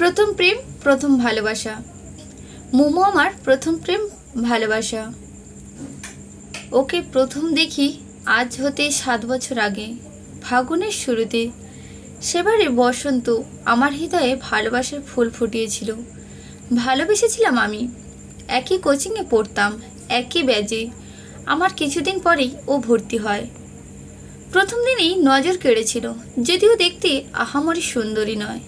প্রথম প্রেম, প্রথম ভালোবাসা। মোমো আমার প্রথম প্রেম, ভালোবাসা। ওকে প্রথম দেখি আজ হতে সাত বছর আগে, ফাগুনের শুরুতে। সেবারে বসন্ত আমার হৃদয়ে ভালোবাসার ফুল ফুটিয়েছিল। ভালোবেসেছিলাম আমি। একই কোচিংয়ে পড়তাম, একই ব্যাজে আমার কিছুদিন পরেই ও ভর্তি হয়। প্রথম দিনেই নজর কেড়েছিল, যদিও দেখতে আহামরি সুন্দরী নয়।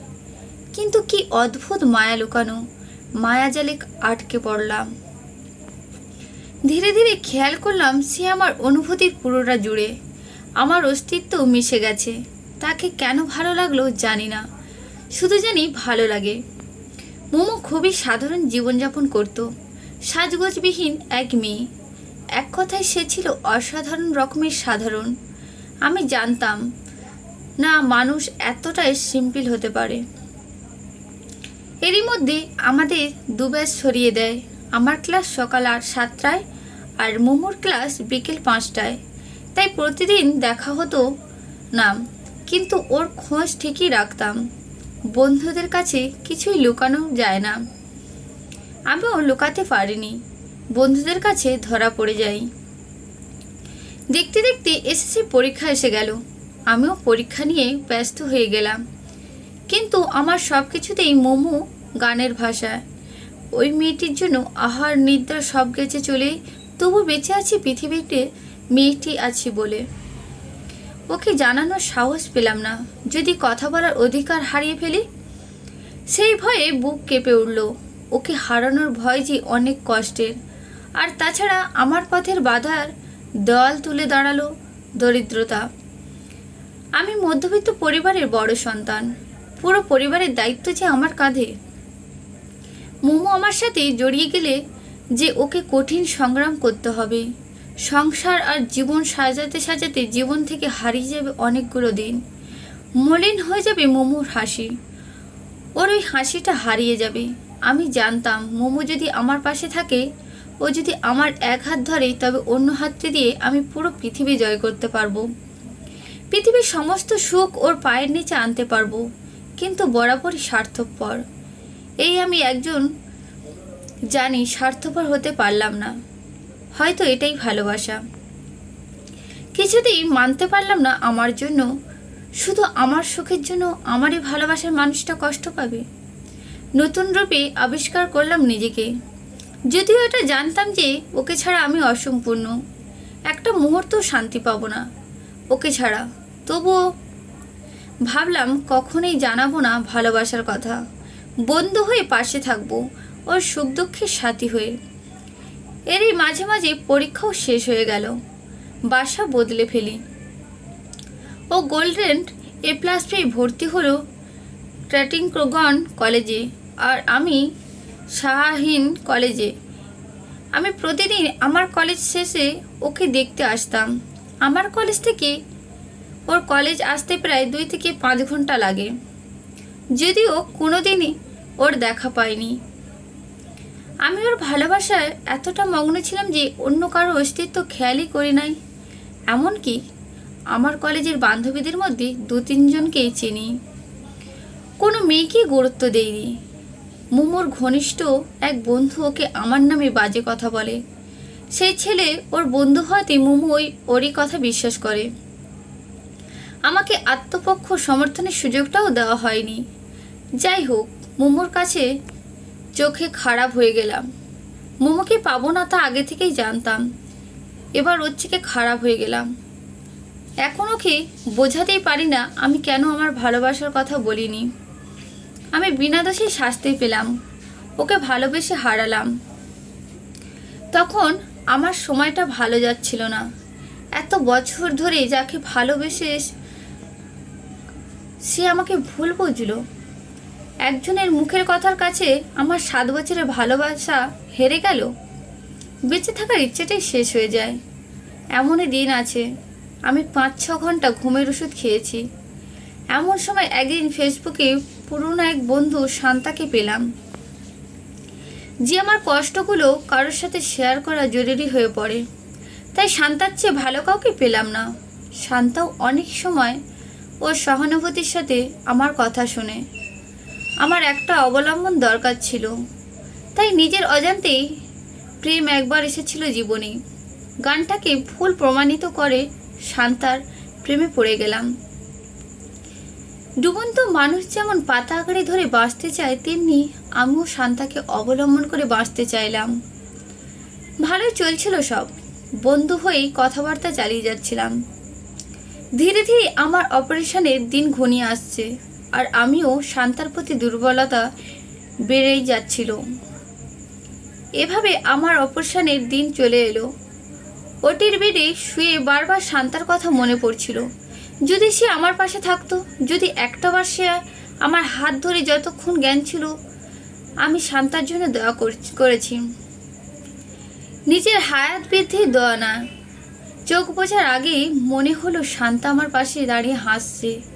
কিন্তু কি অদ্ভুত মায়া লুকানো। মায়াজালে আটকে পড়লাম। ধীরে ধীরে খেয়াল করলাম সে আমার অনুভূতির পুরোটা জুড়ে। আমার অস্তিত্ব মিশে গেছে। তাকে কেন ভালো লাগল জানি না। শুধু জানি ভালো লাগে। মোমো খুবই সাধারণ জীবনযাপন করত। সাজগোজবিহীন এক মেয়ে। এক কথায় সে ছিল অসাধারণ রকমের সাধারণ। আমি জানতাম, না, মানুষ এতটাই সিম্পল হতে পারে। এরই মধ্যে আমাদের দু ব্যাচ সরিয়ে দেয়। আমার ক্লাস সকাল আট সাতটায় আর মোমোর ক্লাস বিকেল পাঁচটায়। তাই প্রতিদিন দেখা হতো না কিন্তু ওর খোঁজ ঠিকই রাখতাম। বন্ধুদের কাছে কিছুই লুকানো যায় না। আমিও লুকাতে পারিনি। বন্ধুদের কাছে ধরা পড়ে যাই। দেখতে দেখতে এসএসসি পরীক্ষা এসে গেল। আমিও পরীক্ষা নিয়ে ব্যস্ত হয়ে গেলাম। কিন্তু আমার সব কিছুতেই মোমো গানের ভাষায়। ওই মেয়েটির জন্য আহার, নিদ্রা সব গেছে চলে তবু বেঁচে আছি পৃথিবীতে, মেয়েটি আছি বলে। ওকে জানানোর সাহস পেলাম না। যদি কথা বলার অধিকার হারিয়ে ফেলি, সেই ভয়ে বুক কেঁপে উঠল। ওকে হারানোর ভয় যে অনেক কষ্টের। আর তাছাড়া আমার পথের বাধার দেওয়াল তুলে দাঁড়াল দরিদ্রতা। আমি মধ্যবিত্ত পরিবারের বড় সন্তান। পুরো পরিবারের দায়িত্ব যে আমার কাঁধে। মোমো আমার সাথে জড়িয়ে গেলে যে ওকে কঠিন সংগ্রাম করতে হবে। সংসার আর জীবন সাজাতে সাজাতে জীবন থেকে হারিয়ে যাবে অনেকগুলো দিন। মলিন হয়ে যাবে মোমোর হাসি। ওর ওই হাসিটা হারিয়ে যাবে। আমি জানতাম মোমো যদি আমার পাশে থাকে, ও যদি আমার এক হাত ধরে তবে অন্য হাতটি দিয়ে আমি পুরো পৃথিবী জয় করতে পারব। পৃথিবীর সমস্ত সুখ ওর পায়ের নিচে আনতে পারব। কিন্তু বরাবরই স্বার্থপর এই আমি একজন জানি স্বার্থপর হতে পারলাম না। হয়তো এটাই ভালোবাসা। কিছুতেই মানতে পারলাম না আমার জন্য। শুধু আমার সুখের জন্য আমারই ভালোবাসার মানুষটা কষ্ট পাবে। নতুন রূপে আবিষ্কার করলাম নিজেকে। যদিও এটা জানতাম যে ওকে ছাড়া আমি অসম্পূর্ণ। একটা মুহূর্ত শান্তি পাবো না ওকে ছাড়া। তবুও ভাবলাম কখনোই জানাব না ভালোবাসার কথা। বন্ধু হয়ে পাশে থাকব, ওর সুখ দুঃখের সাথী হয়ে। এরই মাঝে মাঝে পরীক্ষাও শেষ হয়ে গেল, বাসা বদলে ফেলি। ও গোল্ডেন এ প্লাস পেয়ে ভর্তি হলো ট্র্যাটিং ক্রোগন কলেজে, আর আমি শাহীন কলেজে। আমি প্রতিদিন আমার কলেজ শেষে ওকে দেখতে আসতাম। আমার কলেজ থেকে ওর কলেজ আসতে প্রায় দুই থেকে পাঁচ ঘণ্টা লাগে। যদিও কোনো দিনই ওর দেখা পাইনি। আমি ওর ভালোবাসায় এতটা মগ্ন ছিলাম যে অন্য কারও অস্তিত্ব খেয়ালই করি নাই। এমনকি আমার কলেজের বান্ধবীদের মধ্যে দু তিনজনকেই চিনি। কোনো মেয়েকেই গুরুত্ব দেইনি। মোমোর ঘনিষ্ঠ এক বন্ধু ওকে আমার নামে বাজে কথা বলে। সেই ছেলে ওর বন্ধু হওয়াতে মোমো ওই ওরই কথা বিশ্বাস করে। আমাকে আত্মপক্ষ সমর্থনের সুযোগটাও দেওয়া হয়নি। যাই হোক মোমোর কাছে চোখে খারাপ হয়ে গেলাম। মোমোকে পাবো না তা আগে থেকেই জানতাম। এবার ওর থেকে খারাপ হয়ে গেলাম। এখন ওকে বোঝাতেই পারি না আমি কেন আমার ভালোবাসার কথা বলিনি। আমি বিনা দোষে শাস্তি পেলাম। ওকে ভালোবেসে হারালাম। তখন আমার সময়টা ভালো যাচ্ছিল না। এত বছর ধরে যাকে ভালোবেসে সে আমাকে ভুল বুঝলো। একজনের মুখের কথার কাছে আমার সাত বছরের ভালোবাসা হেরে গেল। বেঁচে থাকার ইচ্ছেটাই শেষ হয়ে যায়। এমনই দিন আছে, আমি পাঁচ ছ ঘণ্টা ঘুমের ওষুধ খেয়েছি। এমন সময় একদিন ফেসবুকে পুরনো এক বন্ধু শান্তাকে পেলাম। যে আমার কষ্টগুলো কারোর সাথে শেয়ার করা জরুরি হয়ে পড়ে, তাই শান্তার চেয়ে ভালো কাউকে পেলাম না। শান্তাও অনেক সময় ওর সহানুভূতির সাথে আমার কথা শোনে। আমার একটা অবলম্বন দরকার ছিল। তাই নিজের অজান্তেই প্রেম একবার এসেছিল জীবনে। গানটাকে ভুল প্রমাণিত করে শান্তার প্রেমে পড়ে গেলাম। ডুবন্ত মানুষ যেমন পাতা আকারে ধরে বাঁচতে চায়, তেমনি আমিও শান্তাকে অবলম্বন করে বাঁচতে চাইলাম। ভালোই চলছিল সব। বন্ধু হয়েই কথাবার্তা চালিয়ে যাচ্ছিলাম। ধীরে ধীরে আমার অপারেশনের দিন ঘনিয়ে আসছে। আর আমিও শান্তার প্রতি দুর্বলতা বেড়েই যাচ্ছিল। এভাবে আমার অপারেশনের দিন চলে এলো। ওটির বেডে শুয়ে বারবার শান্তার কথা মনে পড়ছিল। যদি সে আমার পাশে থাকতো, যদি একটাবার সে আমার হাত ধরে যতক্ষণ জ্ঞান ছিল, আমি শান্তার জন্য দয়া কর- করেছি। নিজের হায়াত বৃদ্ধির দয়া না। চোখ বোঝার আগেই মনে হলো শান্তা আমার পাশে দাঁড়িয়ে হাসছে।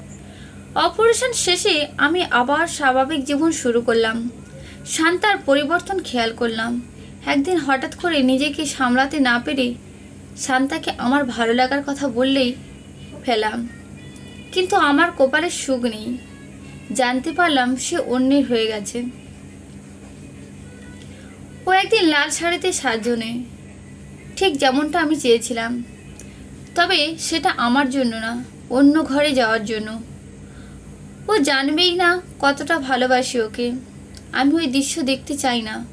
অপারেশন শেষে আমি আবার স্বাভাবিক জীবন শুরু করলাম। শান্তার পরিবর্তন খেয়াল করলাম। একদিন হঠাৎ করে নিজেকে সামলাতে না পেরে শান্তাকে আমার ভালো লাগার কথা বললেই ফেলাম। কিন্তু আমার কপালে সুখ নেই। জানতে পারলাম সে অন্যের হয়ে গেছে। ও একদিন লাল শাড়িতে সাজনে ঠিক যেমনটা আমি চেয়েছিলাম। তবে সেটা আমার জন্য না, অন্য ঘরে যাওয়ার জন্য। ও জানবেই না কতটা ভালোবাসি ওকে। আমি ওই দৃশ্য দেখতে চাই না।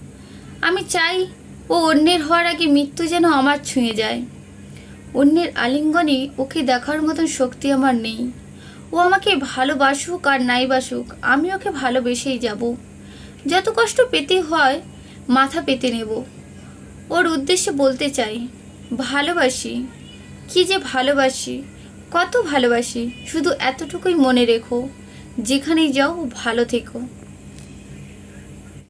আমি চাই ও অন্যের হওয়ার আগে মৃত্যু যেন আমার ছুঁয়ে যায়। অন্যের আলিঙ্গনে ওকে দেখার মতন শক্তি আমার নেই। ও আমাকে ভালোবাসুক আর নাই বাসুক, আমি ওকে ভালোবেসেই যাব। যত কষ্ট পেতে হয়, মাথা পেতে নেব। ওর উদ্দেশ্যে বলতে চাই, ভালোবাসি। কি যে ভালোবাসি, কত ভালোবাসি, শুধু এতটুকুই মনে রেখো। যেখানেই যাও ভালো থেকো।